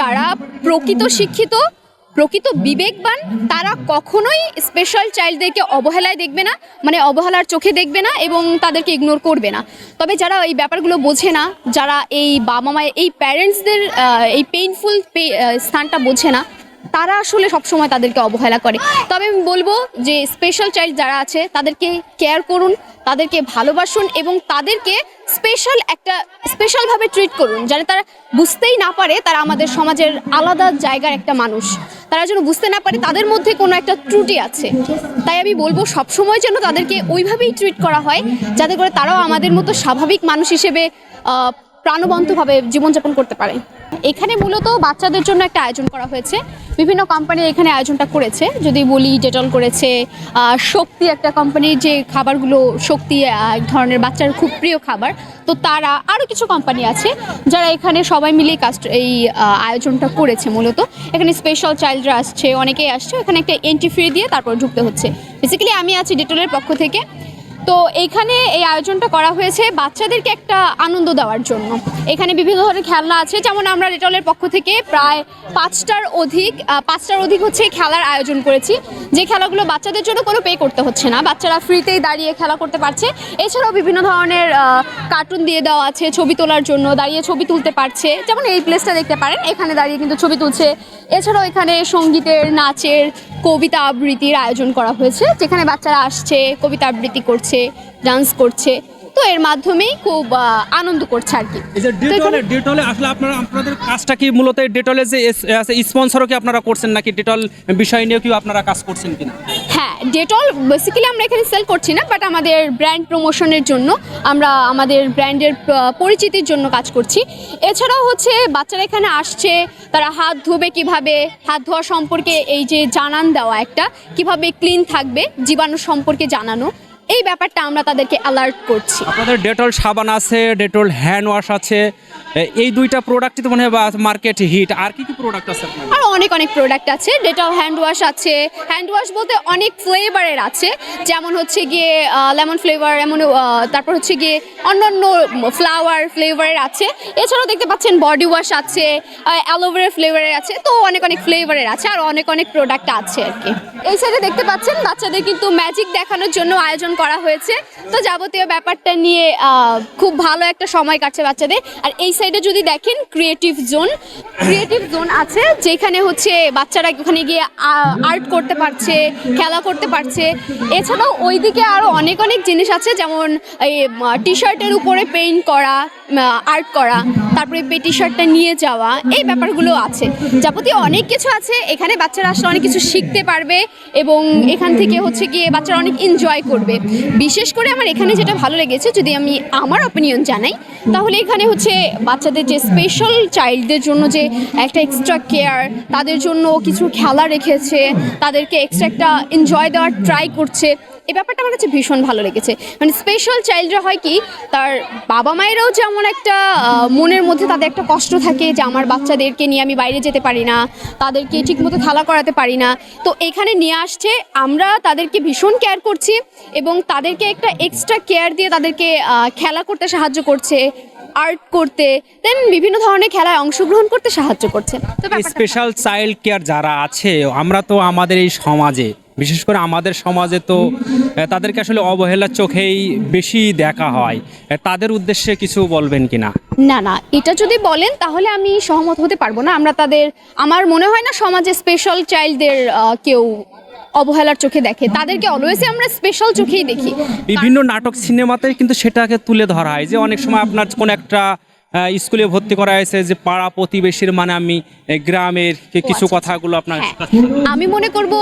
যারা প্রকৃত শিক্ষিত, প্রকৃত বিবেকবান, তারা কখনোই স্পেশাল চাইল্ডদেরকে অবহেলায় দেখবে না মানে অবহেলার চোখে দেখবে না এবং তাদেরকে ইগনোর করবে না। তবে যারা এই ব্যাপারগুলো বোঝে না, যারা এই বাবা মায়ের এই প্যারেন্টসদের এই পেইনফুল স্থানটা বোঝে না তারা আসলে সবসময় তাদেরকে অবহেলা করে। তবে আমি বলব যে স্পেশাল চাইল্ড যারা আছে, তাদেরকে কেয়ার করুন, তাদেরকে ভালোবাসুন এবং তাদেরকে স্পেশাল একটা স্পেশালভাবে ট্রিট করুন। যাতে তারা বুঝতেই না পারে তারা আমাদের সমাজের আলাদা জায়গার একটা মানুষ। তারা যেন বুঝতে না পারে তাদের মধ্যে কোনো একটা ত্রুটি আছে। তাই আমি বলব সবসময় যেন তাদেরকে ওইভাবেই ট্রিট করা হয়, যাতে করে তারাও আমাদের মতো স্বাভাবিক মানুষ হিসেবে প্রাণবন্তভাবে জীবনযাপন করতে পারে। এখানে মূলত বাচ্চাদের জন্য একটা আয়োজন করা হয়েছে। বিভিন্ন কোম্পানি এখানে আয়োজনটা করেছে। যদি বলি ডেটল করেছে শক্তি একটা কোম্পানির যে খাবারগুলো, শক্তি এক ধরনের বাচ্চার খুব প্রিয় খাবার। তো তারা আরও কিছু কোম্পানি আছে যারা এখানে সবাই মিলেই কাস্ট এই আয়োজনটা করেছে মূলত। এখানে স্পেশাল চাইল্ডরা আসছে, অনেকেই আসছে। এখানে একটা এন্ট্রি ফ্রি দিয়ে তারপর ঢুকতে হচ্ছে। বেসিক্যালি আমি আছি ডেটলের পক্ষ থেকে। তো এখানে এই আয়োজনটা করা হয়েছে বাচ্চাদেরকে একটা আনন্দ দেওয়ার জন্য। এখানে বিভিন্ন ধরনের খেলনা আছে, যেমন আমরা রেটলের পক্ষ থেকে প্রায় পাঁচটার অধিক পাঁচটার অধিক হচ্ছে খেলার আয়োজন করেছি। যে খেলাগুলো বাচ্চাদের জন্য কোনো পে করতে হচ্ছে না, বাচ্চারা ফ্রিতেই দাঁড়িয়ে খেলা করতে পারছে। এছাড়াও বিভিন্ন ধরনের কার্টুন দিয়ে দেওয়া আছে ছবি তোলার জন্য, দাঁড়িয়ে ছবি তুলতে পারছে। যেমন এই প্লেসটা দেখতে পারেন, এখানে দাঁড়িয়ে কিন্তু ছবি তুলছে। এছাড়াও এখানে সঙ্গীতের, নাচের, কবিতা আবৃত্তির আয়োজন করা হয়েছে, যেখানে বাচ্চারা আসছে, কবিতা আবৃত্তি করছে। ডান্স করছে তো এর মাধ্যমেই খুব আনন্দ করছে আর কি। ডেটলে আসলে আপনারা আপনাদের কাজটা কি মূলত ডেটলে যে স্পন্সরও কি আপনারা করছেন নাকি ডেটল বিষয় নিয়েও কি আপনারা কাজ করছেন কিনা? হ্যাঁ ডেটল বেসিক্যালি আমরা এখানে সেল করছি না বাট আমাদের ব্র্যান্ড প্রমোশনের জন্য আমরা আমাদের ব্র্যান্ডের পরিচিতির জন্য কাজ করছি। এছাড়াও হচ্ছে বাচ্চারা এখানে আসছে তারা হাত ধোবে কীভাবে হাত ধোয়া সম্পর্কে এই যে জানান দেওয়া একটা কীভাবে ক্লিন থাকবে জীবাণু সম্পর্কে জানানো। এই ব্যাপারটা আমরা তাদেরকে অ্যালার্ট করছি। আপনাদের ডেটল সাবান আছে ডেটল হ্যান্ড ওয়াশ আছে এই দুইটা প্রোডাক্টই তো মনে হয় মার্কেট হিট আর কি কি প্রোডাক্ট আছে আরও অনেক অনেক প্রোডাক্ট আছে। ডেটল হ্যান্ড ওয়াশ আছে। হ্যান্ড ওয়াশ বলতে অনেক ফ্লেভারের আছে। যেমন হচ্ছে গিয়ে লেমন ফ্লেভার এমন তারপর হচ্ছে গিয়ে অন্যান্য ফ্লাওয়ার ফ্লেভারের আছে। এছাড়াও দেখতে পাচ্ছেন বডি ওয়াশ আছে অ্যালোভেরা ফ্লেভারের আছে। তো অনেক অনেক ফ্লেভারের আছে। আর অনেক অনেক প্রোডাক্ট আছে আর কি। এই সাইডে দেখতে পাচ্ছেন, বাচ্চাদের কিন্তু ম্যাজিক দেখানোর জন্য আয়োজন করা হয়েছে। তো যাবতীয় ব্যাপারটা নিয়ে খুব ভালো একটা সময় কাটছে বাচ্চাদের। আর এই সাইডে যদি দেখেন ক্রিয়েটিভ জোন ক্রিয়েটিভ জোন আছে, যেখানে হচ্ছে বাচ্চারা ওখানে গিয়ে আর্ট করতে পারছে, খেলা করতে পারছে। এছাড়াও ওইদিকে আরও অনেক অনেক জিনিস আছে, যেমন এই টি শার্টের উপরে পেইন্ট করা আর্ট করা, তারপরে টি শার্টটা নিয়ে যাওয়া, এই ব্যাপারগুলো আছে। যাবতীয় অনেক কিছু আছে, এখানে বাচ্চারা আসলে অনেক কিছু শিখতে পারবে এবং এখান থেকে হচ্ছে গিয়ে বাচ্চারা অনেক এনজয় করবে। বিশেষ করে আমার এখানে যেটা ভালো লেগেছে, যদি আমি আমার অপিনিয়ন জানাই, তাহলে এখানে হচ্ছে বাচ্চাদের যে স্পেশাল চাইল্ডদের জন্য যে একটা এক্সট্রা কেয়ার তাদের জন্য কিছু খেলা রেখেছে, তাদেরকে এক্সট্রা একটা এনজয় দেওয়ার ট্রাই করছে এই ব্যাপারটা আমার কাছে ভীষণ ভালো লেগেছে। মানে স্পেশাল চাইল্ডরা হয় কি, তার বাবা মায়েরাও যেমন একটা মনের মধ্যে তাদের একটা কষ্ট থাকে যে আমার বাচ্চাদেরকে নিয়ে আমি বাইরে যেতে পারি না, তাদেরকে ঠিকমতো খেলা করাতে পারি না। তো এখানে নিয়ে আসছে, আমরা তাদেরকে ভীষণ কেয়ার করছি এবং তাদেরকে একটা এক্সট্রা কেয়ার দিয়ে তাদেরকে খেলা করতে সাহায্য করছে আর্ট করতে দেন বিভিন্ন ধরনের খেলায় অংশগ্রহণ করতে সাহায্য করছে। তো স্পেশাল চাইল্ড কেয়ার যারা আছে, আমরা তো আমাদের এই সমাজে বিশেষ করে আমাদের সমাজে তো তাদেরকে আসলে অবহেলার চোখেই বেশি দেখা হয়। তাদের উদ্দেশ্যে কিছু বলবেন কিনা? না না এটা যদি বলেন তাহলে আমি সহমত হতে পারব না। আমরা তাদের আমার মনে হয় না সমাজে স্পেশাল চাইল্ডদের কেউ অবহেলার চোখে দেখে। তাদেরকে অলওয়েজই আমরা স্পেশাল চোখেই দেখি। বিভিন্ন নাটক সিনেমাতে কিন্তু সেটাকে তুলে ধরা হয়। যে অনেক সময় আপনার কোন একটা স্কুলে ভর্তি করা হয়েছে যে পাড়া প্রতিবেশীর মানে আমি গ্রামের কিছু আচ্ছা, কথাগুলো আপনার হ্যাঁ আমি মনে করব